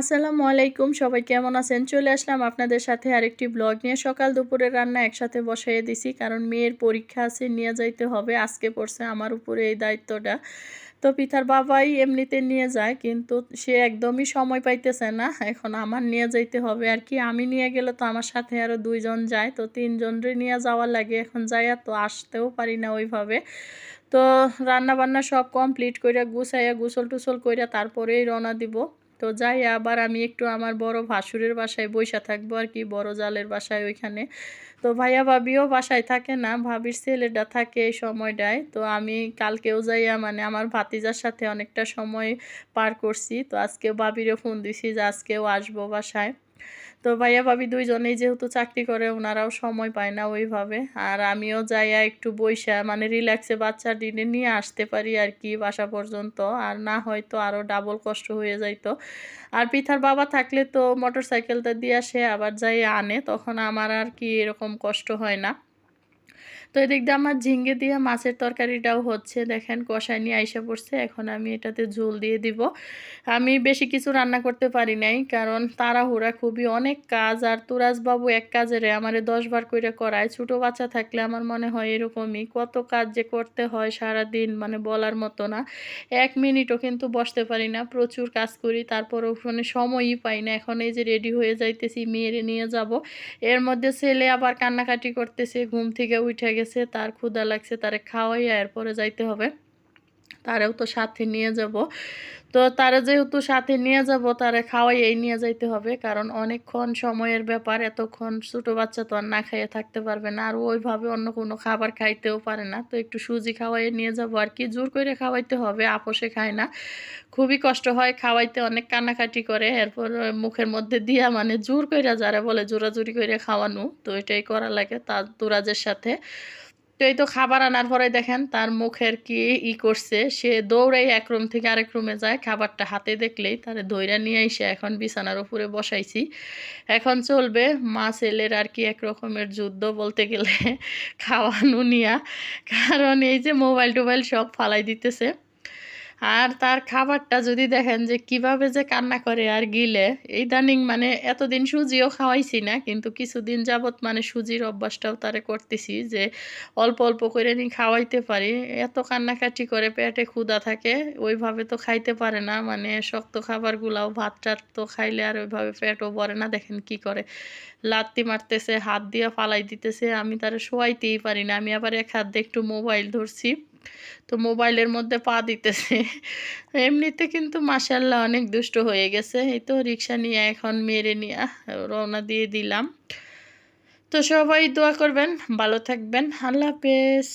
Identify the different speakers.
Speaker 1: আসসালামু আলাইকুম, সবাই কেমন আছেন? চলে আসলাম আপনাদের সাথে আরেকটি ব্লগ নিয়ে। সকাল দুপুরের রান্না একসাথে বসাইয়ে দিছি, কারণ মেয়ের পরীক্ষা আছে, নিয়ে যাইতে হবে। আজকে পড়ছে আমার উপরে এই দায়িত্বটা। তো পিতার বাবাই এমনিতে নিয়ে যায়, কিন্তু সে একদমই সময় পাইতেছে না। এখন আমার নিয়ে যাইতে হবে আর কি। আমি নিয়ে গেলে তো আমার সাথে আরও দুইজন যায়, তো তিনজনরে নিয়ে যাওয়া লাগে। এখন যাইয়া তো আসতেও পারি না ওইভাবে। তো রান্না বান্না সব কমপ্লিট কইরা গুছাইয়া গোসল টুসল কইরা তারপরেই রওনা দিব। তো যাই, আবার আমি একটু আমার বড় ভাসুরের বাসায় বৈশা থাকব আর কি, বড় জালের বাসায় ওইখানে। তো ভাইয়া ভাবিও বাসায় থাকে না, ভাবির ছেলেটা থাকে এই সময়টায়। তো আমি কালকেও যাইয়া মানে আমার ভাতিজার সাথে অনেকটা সময় পার করছি। তো আজকে ভাবিরও ফোন দিছি যে আজকেও আসব বাসায়। তো ভাইয়া ভাবি দুইজনেই যেহেতু চাকরি করে, ওনারাও সময় পায় না ওইভাবে। আর আমিও যাইয়া একটু বৈশা মানে রিল্যাক্সে বাচ্চা দিনে নিয়ে আসতে পারি আর কি বাসা পর্যন্ত। আর না হয়তো আরও ডাবল কষ্ট হয়ে যাইতো। আর পিঠার বাবা থাকলে তো মোটর সাইকেলটা দিয়ে আসে আবার যাই আনে, তখন আমার আর কি এরকম কষ্ট হয় না। তো এদিক দিয়ে আমার ঝিঙ্গে দিয়ে মাছের তরকারিটাও হচ্ছে। দেখেন কষায় নিয়ে আইসা পড়ছে। এখন আমি এটাতে ঝোল দিয়ে দিব। আমি বেশি কিছু রান্না করতে পারি নাই, কারণ তাড়াহুড়া খুবই অনেক কাজ। আর তুরাজবাবু এক কাজেরে আমারে দশবার করে করায়। ছোটো বাচ্চা থাকলে আমার মনে হয় এরকমই। কত কাজ যে করতে হয় সারা দিন মানে বলার মতো না। এক মিনিটও কিন্তু বসতে পারি না। প্রচুর কাজ করি, তারপরও মানে সময়ই পাই না। এখন এই যে রেডি হয়ে যাইতেছি মেয়েরে নিয়ে যাব। এর মধ্যে ছেলে আবার কান্নাকাটি করতেছে, ঘুম থেকে উঠে গেছে তার ক্ষুদা লাগছে তারে খাওয়াইয়া এরপরে যাইতে হবে। তারেও তো সাথে নিয়ে যাব। তো তারা যেহেতু সাথে নিয়ে যাব, তারা খাওয়াই এই নিয়ে যাইতে হবে। কারণ অনেকক্ষণ সময়ের ব্যাপার, এতক্ষণ ছোটো বাচ্চা তো আর না খাইয়ে থাকতে পারবে না। আর ওইভাবে অন্য কোনো খাবার খাইতেও পারে না। তো একটু সুজি খাওয়াইয়ে নিয়ে যাব আর কি। জোর করে খাওয়াইতে হবে, আপোষে খায় না। খুবই কষ্ট হয় খাওয়াইতে, অনেক কান্নাকাটি করে। এরপর মুখের মধ্যে দিয়া মানে জোর কইরা যারা বলে জোরাজুরি করে খাওয়ানো। তো এটাই করা লাগে তার দুরাজের সাথে। তো এই তো খাবার আনার পরে দেখেন তার মুখের কি ই করছে। সে দৌড়াই এক রুম থেকে আরেক রুমে যায়। খাবারটা হাতে দেখলেই তার দইরা নিয়ে এসে এখন বিছানার উপরে বসাইছি। এখন চলবে মা ছেলের আর কি এক রকমের যুদ্ধ বলতে গেলে, খাওয়ানো নিয়া। কারণ এই যে মোবাইল টোবাইল সব ফালাই দিতেছে। আর তার খাবারটা যদি দেখেন যে কীভাবে যে কান্না করে আর গিলে, ইদানিং মানে এতদিন সুজিও খাওয়াইছি না, কিন্তু কিছুদিন যাবৎ মানে সুজির অভ্যাসটাও তারে করতেছি যে অল্প অল্প করে নি খাওয়াইতে পারি। এত কান্নাকাটি করে পেটে ক্ষুদা থাকে, ওইভাবে তো খাইতে পারে না মানে শক্ত খাবারগুলাও ভাত টাত তো খাইলে আর ওইভাবে পেটও ভরে না, দেখেন কি করে। লাত্তি মারতেছে, হাত দিয়ে ফালাই দিতেছে, আমি তারে শোয়াইতেই পারি না, আমি আবার এক হাত দিয়ে একটু মোবাইল ধরছি। তো মোবাইলের মধ্যে পা দিতেছে। এমনিতে কিন্তু মাসাল্লাহ অনেক দুষ্ট হয়ে গেছে। এই তো রিক্সা নিয়ে এখন মেরে নিয়ে রওনা দিয়ে দিলাম। তো সবাই দোয়া করবেন, ভালো থাকবেন। আল্লাহ হাফেজ।